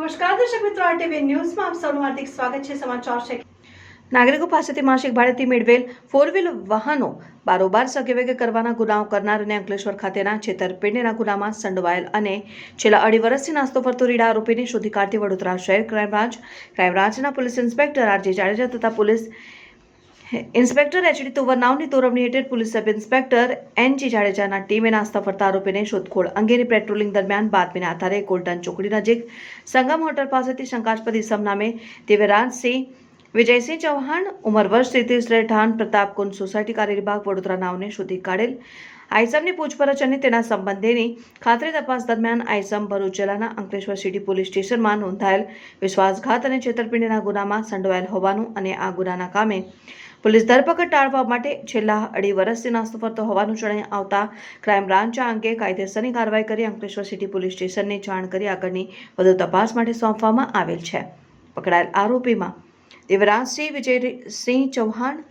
નમસ્કાર, દર્શક મિત્રો આરટીવી ન્યૂઝમાં આપ સૌનું હાર્દિક સ્વાગત છે, સમાચાર છે. નાગરિકો પાસેથી માસિક ભાડેથી મેળવેલ ફોર વ્હીલ વાહનો બારોબાર સગેવેગે કરવાના ગુનાઓ કરનાર અને અંકલેશ્વર ખાતેના છેતરપિંડીના ગુનામાં સંડવાયેલ અને છેલ્લા અઢી વર્ષથી નાસ્તો ફરતો રીડા આરોપીને શોધી કાઢતી વડોદરા શહેર ક્રાઇમ બ્રાન્ચ ક્રાઇમ બ્રાન્ચના પોલીસ ઇન્સ્પેક્ટર આરજે જાડેજા તથા પોલીસ ઇન્સ્પેક્ટર એચડી તોવરનાવની તોરવણી હેઠળ પોલીસ સબ ઇન્સ્પેક્ટર એનજી જાડેજાના ટીમે નાસ્તા ફરતા આરોપીને શોધખોળ અંગેની પેટ્રોલિંગ દરમિયાન બાતમીના આધારે ગોલ્ડન ચોકડી નજીક સંગમ હોટલ પાસેથી શંકાસ્પદ ઇસમ નામે દેવરાજસિંહ વિજયસિંહ ચૌહાણ, ઉંમર વર્ષ તેત્રીસ રહેઠાણ પ્રતાપકુંજ સોસાયટી કારેલીબાગ વડોદરા નાવને શોધી કાઢેલ. આઈસમની પૂછપરછ અને તેના સંબંધેની ખાતરી તપાસ દરમિયાન આઈસમ ભરૂચ જિલ્લાના અંકલેશ્વર સિટી પોલીસ સ્ટેશનમાં નોંધાયેલ વિશ્વાસઘાત અને છેતરપિંડીના ગુનામાં સંડોવાયેલ હોવાનું અને આ ગુનાના કામે પોલીસ ધરપકડ ટાળવા માટે છેલ્લા અઢી વર્ષથી નાસ્તો ફરતો હોવાનું જણાઈ આવતા ક્રાઇમ બ્રાન્ચ આ અંગે કાયદેસરની કાર્યવાહી કરી અંકલેશ્વર સિટી પોલીસ સ્ટેશનને જાણ કરી આગળની વધુ તપાસ માટે સોંપવામાં આવેલ છે. પકડાયેલ આરોપીમાં દેવરાજસિંહ, વિજયસિંહ ચૌહાણ